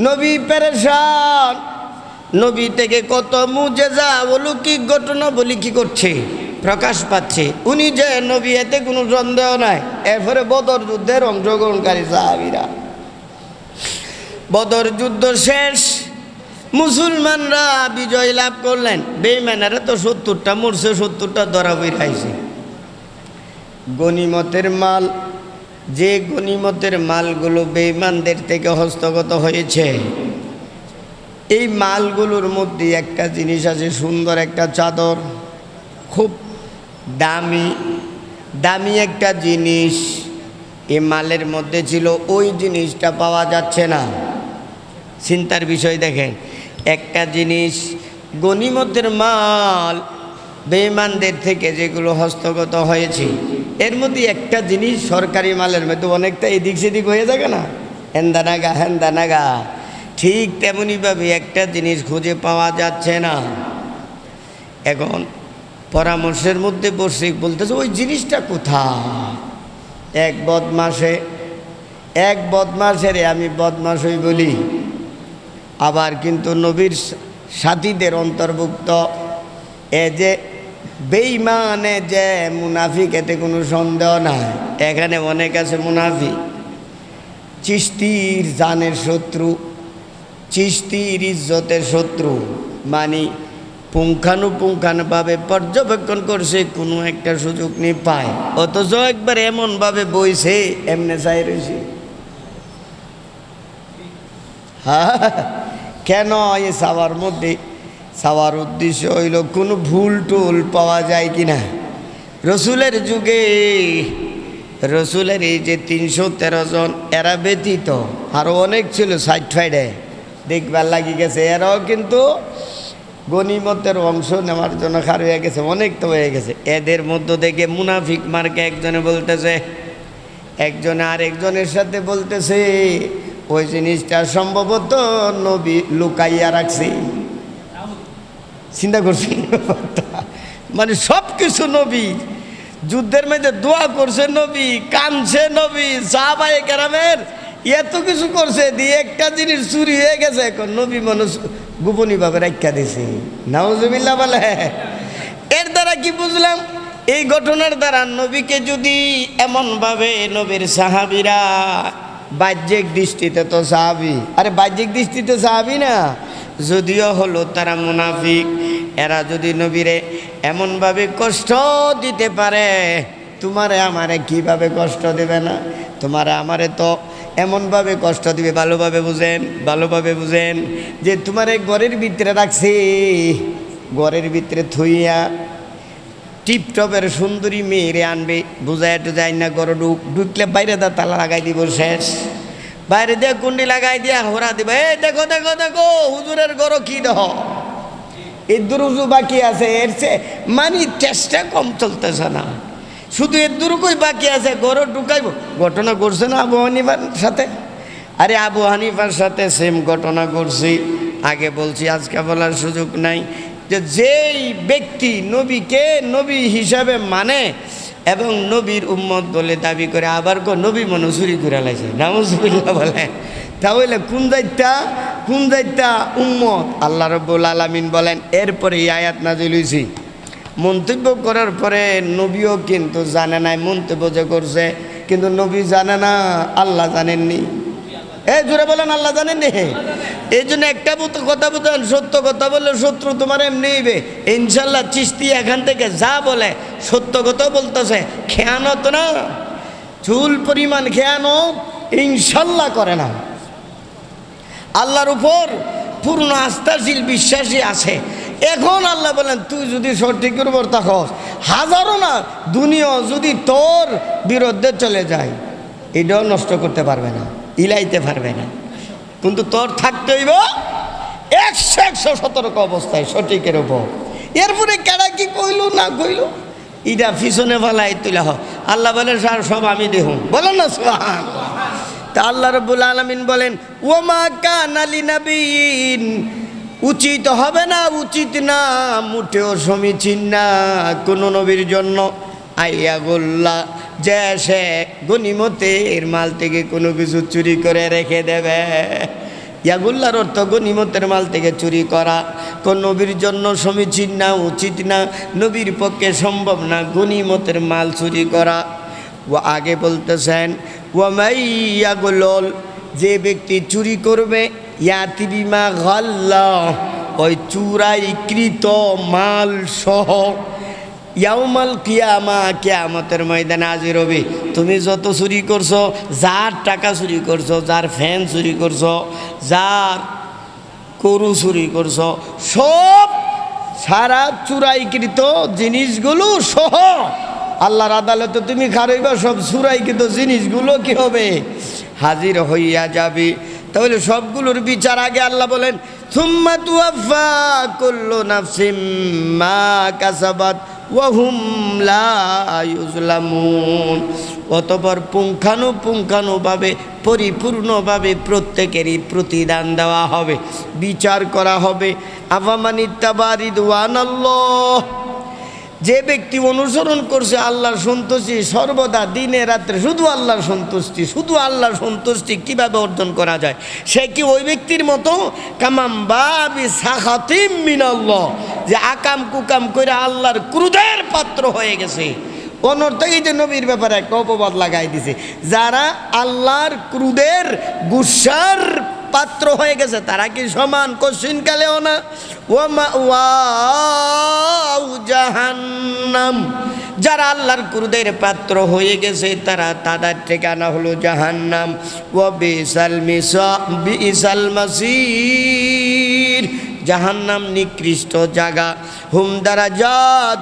নবী পেরেশান। নবী থেকে কত মুজেজা অলৌকিক ঘটনা বলি কি করছে? প্রকাশ পাচ্ছে। উনি যে নবী, এতে কোনো সন্দেহ নাই। এরপরে বদর যুদ্ধের অংশগ্রহণকারী সাহাবিরা। বদর যুদ্ধ শেষ। মুসলমানরা বিজয় লাভ করলেন। বেইমানেরা তো সত্তরটা, মরছে সত্তরটা, ধরা বেরাইছে গনিমতের মাল যে গনিমতের মালগুলো বেইমানদের থেকে হস্তগত হয়েছে, এই মালগুলোর মধ্যে একটা জিনিস আছে সুন্দর, একটা চাদর, খুব দামি দামি একটা জিনিস। এই মালের মধ্যে ছিল, ওই জিনিসটা পাওয়া যাচ্ছে না। চিন্তার বিষয় দেখেন, একটা জিনিস গনিমতের মাল বেইমানদের থেকে যেগুলো হস্তগত হয়েছে, এর মধ্যে একটা জিনিস সরকারি মালের মধ্যে অনেকটা এদিক সেদিক হয়ে থাকে না? হেন্দানাগা হেন্দানাগা। ঠিক তেমনইভাবে একটা জিনিস খুঁজে পাওয়া যাচ্ছে না। এখন পরামর্শের মধ্যে বসে বলতেছে, ওই জিনিসটা কোথায়? এক বদমাসে এক বদমাসের আমি বদমাসই বলি। আবার কিন্তু নবীর সাথীদের অন্তর্ভুক্ত, এ যে বেইমানে যে মুনাফিক, এতে কোনো সন্দেহ নাই। এখানে অনেক আছে মুনাফিক। চিস্তির জানের শত্রু, চিস্তির ইজ্জতের শত্রু মানে পুঙ্খানুপুঙ্খানুভাবে পর্যবেক্ষণ করছে, কোনো একটা সুযোগ নেই পায়। অথচ একবার এমনভাবে বইছে, এমনে চাই রয়েছে। হ্যাঁ কেন এই সাওয়ার মধ্যে সাওয়ার উদ্দেশ্য হইল, কোনো ভুল টুল পাওয়া যায় কি না রসুলের যুগে, রসুলের এই যে তিনশো তেরো জন, এরা ব্যতীত আরও অনেক ছিল সাইড ফাইডে দেখবার লাগি গেছে, এরাও কিন্তু গনিমতের অংশ নেওয়ার জন্য খার হয়ে গেছে, অনেক তো হয়ে গেছে। এদের মধ্য থেকে মুনাফিক মার্কে একজনে বলতেছে, একজনে আর একজনের সাথে বলতেছে, ওই জিনিসটা সম্ভবত নবী লুকাইয়া রাখছে। চিন্তা করছি মানে সব কিছু নবী। যুদ্ধের মধ্যে দোয়া করছে নবী কানছে নবী সাহাবাই কেরামের, এত কিছু করছে, দিয়ে একটা জিনিস চুরি হয়ে গেছে। এখন নবী মানুষ গোপনীয়ভাবে রাখা দিছে নাউজুবিল্লাহ বলে। এর দ্বারা কি বুঝলাম? এই ঘটনার দ্বারা নবীকে যদি এমনভাবে নবীর সাহাবিরা বাহ্যিক দৃষ্টিতে তো সাহাবি। আরে বাহ্যিক দৃষ্টিতে সাহাবি না। যদিও হলো তারা মুনাফিক, এরা যদি নবীরে এমনভাবে কষ্ট দিতে পারে, তোমারে আমারে কীভাবে কষ্ট দেবে না? তোমারে আমারে তো এমনভাবে কষ্ট দিবে, ভালোভাবে বুঝেন ভালোভাবে বুঝেন, যে তোমার ঘরের ভিতরে রাখছে, ঘরের ভিতরে থইয়া টিপটপের সুন্দরী মেয়েরে আনবে বুঝায় যাই না ঘরে ঢুক, ঢুকলে বাইরে দা তালা লাগাই দিব, শেষ। বাইরে দিয়ে কুন্ডি লাগাই দিয়া হোরা দিবে। এই দেখো দেখো দেখো, হুজুরের গরো কি দেহ? এই দুরুজু বাকি আছে, এর চেয়ে মানি চেষ্টা কম চলতেছে না। শুধু এর দুরুকই বাকি আছে, গরো ঢুকাইব। ঘটনা করছে না আবু হানিফার সাথে? আরে আবু হানিফার সাথে সেম ঘটনা করছি আগে বলছি, আজকে বলার সুযোগ নাই যে যেই ব্যক্তি নবীকে নবী হিসাবে মানে এবং নবীর উম্মত বলে দাবি করে আবার কো নবী চুরি করে লাইছে। নামজুবিল্লা বলে। তাহলে কোন দায়িত্বা? কোন দায়িত্বা? উম্মত। আল্লাহ রব্বুল আলমিন বলেন, এরপরে আয়াত নাজিল হয়েছি মন্তব্য করার পরে নবীও কিন্তু জানে নাই, মন্তব্য যে করছে, কিন্তু নবী জানে না, আল্লাহ জানেননি। এ, জোরে বলেন, আল্লাহ জানেননি এই জন্য একটা কথা বলতেন সত্য কথা বললে শত্রু তোমার এমনি হইবে। ইনশাল্লাহ চিস্তি এখান থেকে যা বলে, সত্য কথা বলতেছে। খেয়ানত না, চুল পরিমাণ খেয়ানত, ইনশাল্লাহ করে না। আল্লাহর উপর পূর্ণ আস্থাশীল বিশ্বাসী আছে। এখন আল্লাহ বলেন, তুই যদি সঠিকের উপর থাকস হাজারো না দুনিয়া যদি তোর বিরুদ্ধে চলে যায়, এটাও নষ্ট করতে পারবে না। ইলাইতে পারবে না। কিন্তু তোর থাকতে হইব একশো একশো সতর্ক অবস্থায় সঠিকের উপর। এরপরে কেডা কি কইল, না কইল? ইটা পিছনে ফেলাই তুলে হ। আল্লাহ বলেন স্যার সব আমি দেখুন বলেন না সোহান তা আল্লাহ রব্বুল আলমিন বলেন, ওমা কান আলী নবীন উচিত হবে না, উচিত না মুঠেও সমীচীন না, কোনো নবীর জন্য। আইয়া গোল্লা, যে সে গনিমতের মাল থেকে কোনো কিছু চুরি করে রেখে দেবে। ইয়াগুল্লার অর্থ গনিমতের মাল থেকে চুরি করা। কোন নবীর জন্য সমীচীন না, উচিত না, নবীর পক্ষে সম্ভব না গনিমতের মাল চুরি করা। ও আগে বলতেছেন ও মাইয়াগুলল যে ব্যক্তি চুরি করবে ইয়াতিবিমা গাল্লা, ওই চুরাইকৃত মাল সহ ইয়াউমাল কিয়ামা, কিয়ামতের ময়দানে হাজির হবে তুমি যত চুরি করছ, যার টাকা চুরি করছ, যার ফ্যান চুরি করছ, যার গরু চুরি করছ, সব সারা চুরাইকৃত জিনিসগুলো সহ আল্লাহর আদালতে তুমি খারাইবা সব চুরাইকৃত জিনিসগুলো কি হবে? হাজির হইয়া যাবে। তাহলে সবগুলোর বিচার আগে আল্লাহ বলেন থুম্মা তুয়াফা কুল্লু নাফসিম মা কাসাবাত। ওয়াহুম লা ইউজলামুন। অতপর পুঙ্খানুপুঙ্খানুভাবে, পরিপূর্ণভাবে প্রত্যেকেরই প্রতিদান দেওয়া হবে, বিচার করা হবে। আফামানিত্তাবারিদ ওয়ানাল্লাহ যে ব্যক্তি অনুসরণ করছে আল্লাহর সন্তুষ্টি, সর্বদা দিনে রাত্রে শুধু আল্লাহর সন্তুষ্টি, শুধু আল্লাহর সন্তুষ্টি কীভাবে অর্জন করা যায়? সে কি ওই ব্যক্তির মতো? কামাম বাবি সাখাতিম মিনাল্লাহ। যে আকাম কুকাম করে আল্লাহর ক্রুদের পাত্র হয়ে গেছে। অনর্থ এই যে নবীর ব্যাপারে একটা অপবাদ লাগাই দিছে। যারা আল্লাহর ক্রুদের, গুসার পাত্র হয়ে গেছে, তারা কি সমান? কশিন কালেও না। ওয়াও জাহান্নাম। যারা আল্লাহর কুরুদের পাত্র হয়ে গেছে, তারা তাদের ঠিকানা হলো জাহান্নাম। ও বিশাল বিশাল মাসির। জাহান্নাম নিকৃষ্ট জাগা। হুম দ্বারা যা